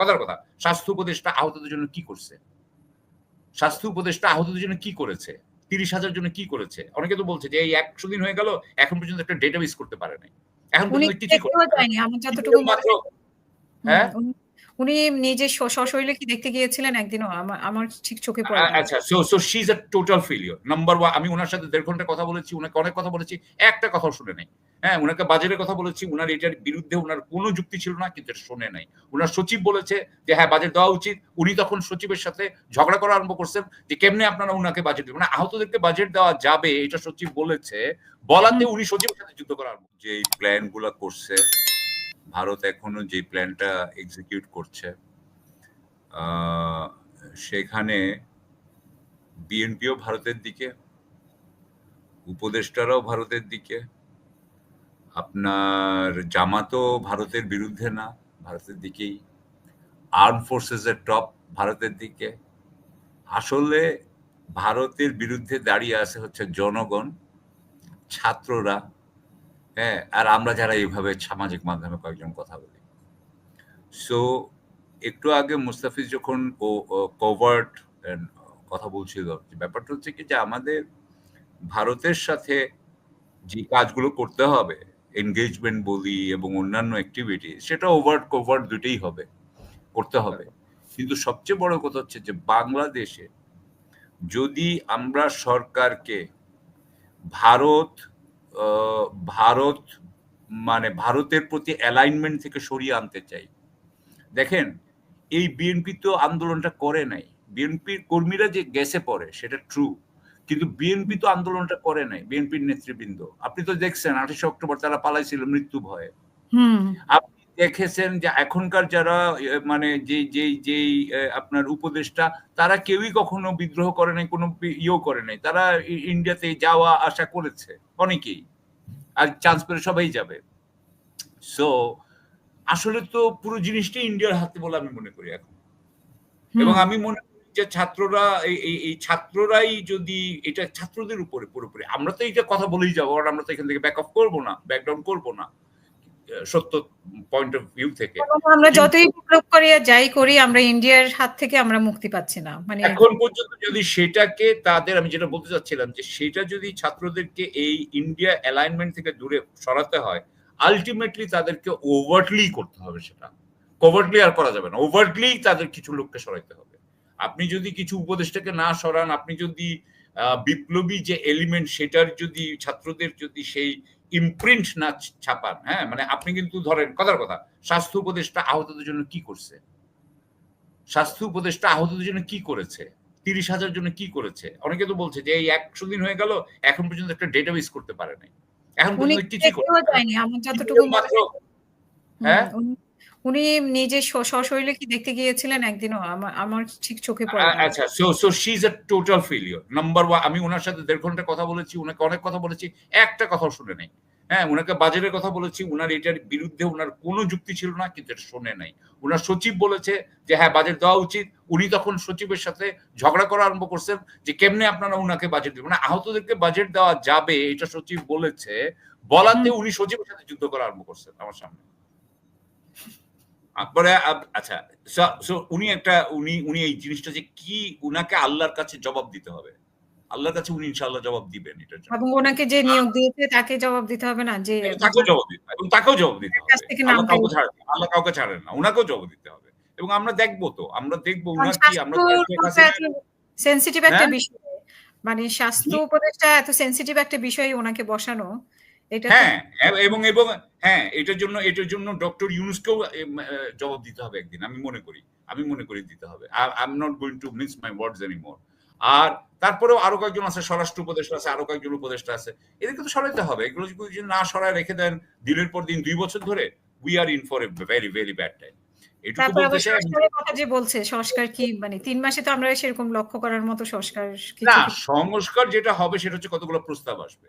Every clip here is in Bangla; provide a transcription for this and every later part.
কথার কথা স্বাস্থ্য উপদেষ্টা আহতদের জন্য কি করছে? স্বাস্থ্য উপদেষ্টা আহতদের জন্য কি করেছে? তিরিশ হাজার জন্য কি করেছে? অনেকে তো বলছে যে এই একশো দিন হয়ে গেল এখন পর্যন্ত একটা ডেটাবেস করতে পারে নাই। এখন পর্যন্ত কিছু হ্যাঁ? উনি- নিজে স- সশরীরে কি দেখতে গিয়েছিলেন একদিনও? আমার আমার ঠিক চোখে পড়ে আচ্ছা so so she is a total failure number one আমি ওনার সাথে দেড় ঘণ্টা কথা বলেছি ওনাকে অনেক কথা বলেছি একটা কথা শুনে নাই। হ্যাঁ ওনাকে বাজারের কথা বলেছি ওনার এটার বিরুদ্ধে ওনার কোনো যুক্তি ছিল না কিন্তু শুনে নাই। ওনার সচিব বলেছে যে হ্যাঁ বাজেট দেওয়া উচিত। উনি তখন সচিবের সাথে ঝগড়া করা আরম্ভ করছেন যে কেমনে আপনারা ওনাকে বাজেট দেবেন? মানে আহতদেরকে বাজেট দেওয়া যাবে এটা সচিব বলেছে। বলাতে উনি সচিবের সাথে যুদ্ধ করা আরম্ভ যে প্ল্যানগুলা করছে ভারত এখনও যে প্ল্যানটা এক্সিকিউট করছে সেখানে বিএনপিও ভারতের দিকে, উপদেষ্টারাও ভারতের দিকে, আপনার জামাতও ভারতের বিরুদ্ধে না, ভারতের দিকেই আর্ম ফোর্সেস এর টপ ভারতের দিকে। আসলে ভারতের বিরুদ্ধে দাঁড়িয়ে আছে হচ্ছে জনগণ, ছাত্ররা হ্যাঁ আর আমরা যারা এইভাবে সামাজিক মাধ্যমে কয়েকজন কথা বলি। সো একটু আগে মুস্তাফিজ যখন কভার্ট কথা বলছিল ব্যাপারটা হচ্ছে কি যে আমাদের ভারতের সাথে যে কাজগুলো করতে হবে এনগেজমেন্ট বলি এবং অন্যান্য অ্যাক্টিভিটি সেটা ওভার্ট কভার্ট দুটেই হবে, করতে হবে। কিন্তু সবচেয়ে বড় কথা হচ্ছে যে বাংলাদেশে যদি আমরা সরকারকে ভারত ভারত মানে ভারতের প্রতি অ্যালাইনমেন্ট থেকে সরিয়ে আনতে চাই। দেখেন এই বিএনপি তো আন্দোলনটা করে নাই। বিএনপির কর্মীরা যে গেছে পরে সেটা ট্রু কিন্তু বিএনপি তো আন্দোলনটা করে নাই বিএনপির নেতৃবৃন্দ। আপনি তো দেখছেন আঠাশে অক্টোবর তারা পালাইছিল মৃত্যু ভয়ে। আপনি দেখেছেন যে এখনকার যারা মানে যে যেই যেই আপনার উপদেষ্টা তারা কেউই কখনো বিদ্রোহ করে নাই কোনো ইয়েও করে নাই। তারা ইন্ডিয়াতে যাওয়া আশা করেছে অনেকেই। আর চান্স পেলে সবাই যাবে। সো আসলে তো পুরো জিনিসটাই ইন্ডিয়ার হাতে বলে আমি মনে করি এখন। এবং আমি মনে করি যে ছাত্ররা এই ছাত্ররাই যদি এটা ছাত্রদের উপরে পুরোপুরি আমরা তো এইটা কথা বলেই যাব আমরা তো এখান থেকে ব্যাক অফ করব না ব্যাকডাউন করব না। সত্য পয়েন্ট অফ ভিউ থেকে। আমরা যতই বিপ্লব করি আর যাই করি আমরা ইন্ডিয়ার হাত থেকে আমরা মুক্তি পাচ্ছি না। মানে এখন পর্যন্ত যদি সেটাকে তাদের আমি যেটা বলতে চাচ্ছিলাম যে সেটা যদি ছাত্রদেরকে এই ইন্ডিয়া অ্যালাইনমেন্ট থেকে দূরে সরাতে হয় আলটিমেটলি তাদেরকে ওভার্টলি করতে হবে সেটা। কভার্টলি আর করা যাবে না। ওভার্টলি তাদের কিছু লোককে সরাইতে হবে। আপনি যদি কিছু উপদেষ্টাকে না সরান আপনি যদি বিপ্লবী যে এলিমেন্ট সেটার যদি ছাত্রদের যদি সেই ইমপ্রিন্ট না ছাপান হ্যাঁ? মানে আপনি কিন্তু ধরেন কথার কথা স্বাস্থ্য উপদেষ্টা আহতদের জন্য কি করছে? স্বাস্থ্য উপদেষ্টা আহতদের জন্য কি করেছে? তিরিশ হাজার জন্য কি করেছে? অনেকে তো বলছে যে এই একশো দিন হয়ে গেল এখন পর্যন্ত একটা ডেটাবেস করতে পারে নাই। এখন পর্যন্ত কিছু হয়? উনি- নিজে সশরীরে কি দেখতে গিয়েছিলেন একদিনও? আমার আমার ঠিক চোখে পড়ে আচ্ছা so so she is a total failure number one আমি ওনার সাথে দেড় ঘণ্টা কথা বলেছি ওনাকে অনেক কথা বলেছি একটা কথা শুনে নাই। হ্যাঁ ওনাকে বাজারের কথা বলেছি ওনার এটার বিরুদ্ধে ওনার কোনো যুক্তি ছিল না কিন্তু এটা শুনে নাই। ওনার সচিব বলেছে যে হ্যাঁ বাজেট দেওয়া উচিত। উনি তখন সচিবের সাথে ঝগড়া করা আরম্ভ করছেন যে কেমনে আপনারা ওনাকে বাজেট দেবেন? মানে আহতদেরকে বাজেট দেওয়া যাবে এটা সচিব বলেছে বলাতে। উনি সচিবের সাথে যুদ্ধ করা আরম্ভ করছেন আমার সামনে। তারপরে আচ্ছা so উনি একটা উনি উনি এই জিনিসটা যে কি উনাকে আল্লাহর কাছে জবাব দিতে হবে? আল্লাহর কাছে উনি ইনশাআল্লাহ জবাব দিবেন এটার জন্য। এবং ওনাকে যে নিয়োগ দিয়েছে তাকে জবাব দিতে হবে না যে তাকেও জবাব দিতে হবে এবং তাকেও জবাব দিতে হবে। আল্লাহ কাউকে ছাড়েন না আল্লাহ কাউকে ছাড়েন না উনাকেও জবাব দিতে হবে। এবং আমরা দেখব তো আমরা দেখব উনার কি আমরা সেন্সিটিভ একটা হ্যাঁ? বিষয়। মানে স্বাস্থ্য উপদেষ্টা এত সেন্সিটিভ একটা বিষয় ওনাকে বসানো এটা হ্যাঁ এবং এবং হ্যাঁ এটার জন্য এটার জন্য ডক্টর ইউনুসকেও জবাব দিতে হবে একদিন আমি মনে করি আমি মনে করি দিতে হবে। I am not going to miss my words anymore আর তারপরেও আরও কয়েকজন আছে স্বরাষ্ট্র উপদেষ্টা আছে আরও কয়েকজন উপদেষ্টা আছে এদেরকে তো সরাইতে হবে। এগুলো যদি না সরায় রেখে দেন দিনের পর দিন দুই বছর ধরে we are in for a very very bad time তারপর আবার সংস্কারের কথা যে বলছে সংস্কার কি মানে তিন মাসে তো আমরা সেরকম লক্ষ্য করার মতো সংস্কার না সংস্কার যেটা হবে সেটা হচ্ছে কতগুলো প্রস্তাব আসবে।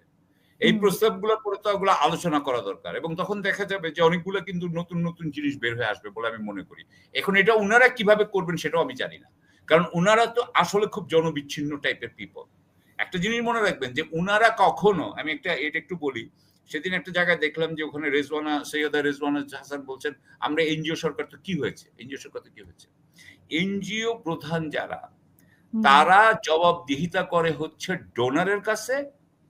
এই। প্রস্তাবগুলো প্রস্তাবগুলো আলোচনা করা দরকার এবং তখন দেখা যাবে যে অনেকগুলো কিন্তু নতুন নতুন জিনিস বের হয়ে আসবে বলে আমি মনে করি। এখন এটা উনারা কীভাবে করবেন সেটাও আমি জানি না। কারণ উনারা তো আসলে খুব জনবিচ্ছিন্ন টাইপের পিপল একটা জিনিস মনে রাখবেন যে উনারা কখনো আমি একটা এটা একটু বলি সেদিন একটা জায়গায় দেখলাম যে ওখানে রেজওয়ানা সৈয়দা রেজওয়ানা হাসান বলছেন আমরা এনজিও সরকার তো কি হয়েছে? এনজিও সরকার তো কি হয়েছে? এনজিও প্রধান যারা তারা জবাবদিহিতা করে হচ্ছে ডোনারের কাছে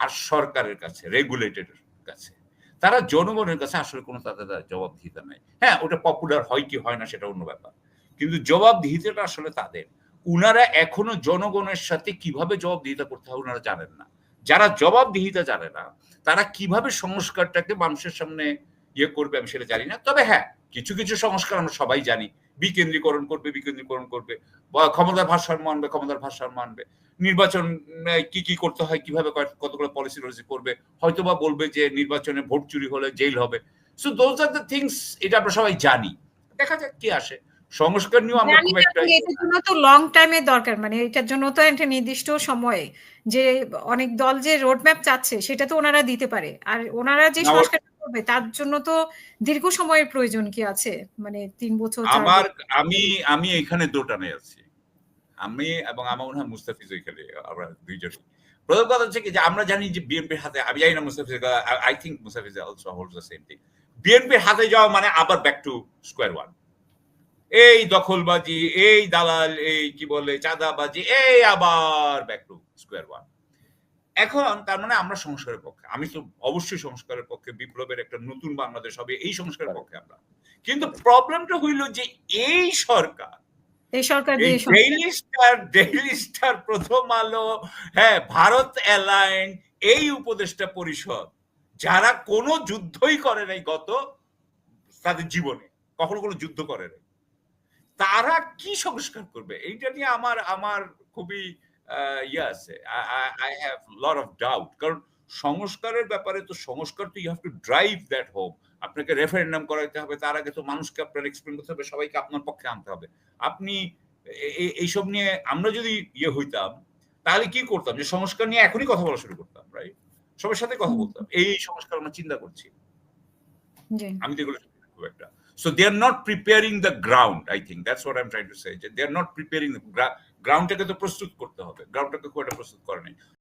আর সরকারের কাছে রেগুলেটরের কাছে। তারা জনগণের কাছে আসলে কোনো তাদের জবাবদিহিতা নাই। হ্যাঁ ওটা পপুলার হয় কি হয় না সেটা অন্য ব্যাপার। কিন্তু জবাবদিহিতাটা আসলে তাদের। উনারা এখনও জনগণের সাথে কীভাবে জবাবদিহিতা করতে হয় ওনারা জানেন না। যারা জবাবদিহিতা জানে না, তারা কীভাবে সংস্কারটাকে মানুষের সামনে ইয়ে করবে আমি সেটা জানি না। তবে হ্যাঁ কিছু কিছু সংস্কার আমরা সবাই জানি। বিকেন্দ্রীকরণ করবে বিকেন্দ্রীকরণ করবে। ক্ষমতার ভারসাম্য আনবে ক্ষমতার ভারসাম্য আনবে। নির্বাচন কি কি করতে হয় কীভাবে কতগুলো পলিসি টলিসি করবে। হয়তোবা বলবে যে নির্বাচনে ভোট চুরি হলে জেল হবে। So those are the things এটা আমরা সবাই জানি। দেখা যাক কি আসে। সংস্কার নিয়েও আমরা খুব একটা এটার জন্য তো লং টাইমের দরকার। মানে এটার জন্য তো একটা নির্দিষ্ট সময়ে যে অনেক দল যে রোড ম্যাপ চাচ্ছে সেটা তো ওনারা দিতে পারে। আর ওনারা যে সংস্কার করবে তার জন্য তো দীর্ঘ সময়ের প্রয়োজন কি আছে? মানে তিন বছর আমার আমি আমি এখানে দোটানে আছি। আমি এবং আমার মনে হয় মুস্তাফিজ এখানে আমরা দুইজন প্রথম কথা হচ্ছে কি যে আমরা জানি যে বিএনপির হাতে আমি জানি না Mustafiz I think Mustafiz also holds the same thing বিএনপির হাতে যাওয়া মানে আবার ব্যাক টু স্কোয়ার ওয়ান এই দখলবাজি এই দালাল এই কি বলে চাঁদাবাজি এই আবার ব্যাক টু স্কোয়ার ওয়ান এখন তার মানে আমরা সংস্কারের পক্ষে। আমি তো অবশ্যই সংস্কারের পক্ষে বিপ্লবের একটা নতুন বাংলাদেশ হবে এই সংস্কারের পক্ষে আমরা। কিন্তু প্রবলেমটা হইল যে এই সরকার এই সরকার স্টার ডেইলি স্টার প্রথম আলো হ্যাঁ ভারত অ্যালাইন এই উপদেষ্টা পরিষদ যারা কোনো যুদ্ধই করে নাই গত তাদের জীবনে কখনো কোনো যুদ্ধ করে নাই। তারা কি সংস্কার করবে? এইটা নিয়ে আমার আমার খুবই ইয়ে আছে। I have lot of doubt কারণ সংস্কারের ব্যাপারে তো সংস্কার তো you have to drive that home আপনাকে রেফারেন্ডাম করাইতে হবে তার আগে তো মানুষকে আপনার এক্সপ্লেন করতে হবে সবাইকে আপনার পক্ষে আনতে হবে। আপনি এইসব নিয়ে আমরা যদি ইয়ে হইতাম তাহলে কি করতাম? যে সংস্কার নিয়ে এখনই কথা বলা শুরু করতাম রাইট সবার সাথে কথা বলতাম। এই সংস্কার আমরা চিন্তা করছি। আমি তো এগুলো খুব একটা। so they are not preparing the ground I think that's what I am trying to say যে দে আর নট প্রিপেয়ারিং গ্রাউন্ডটাকে তো প্রস্তুত করতে হবে গ্রাউন্ডটাকে খুব একটা প্রস্তুত করে নাই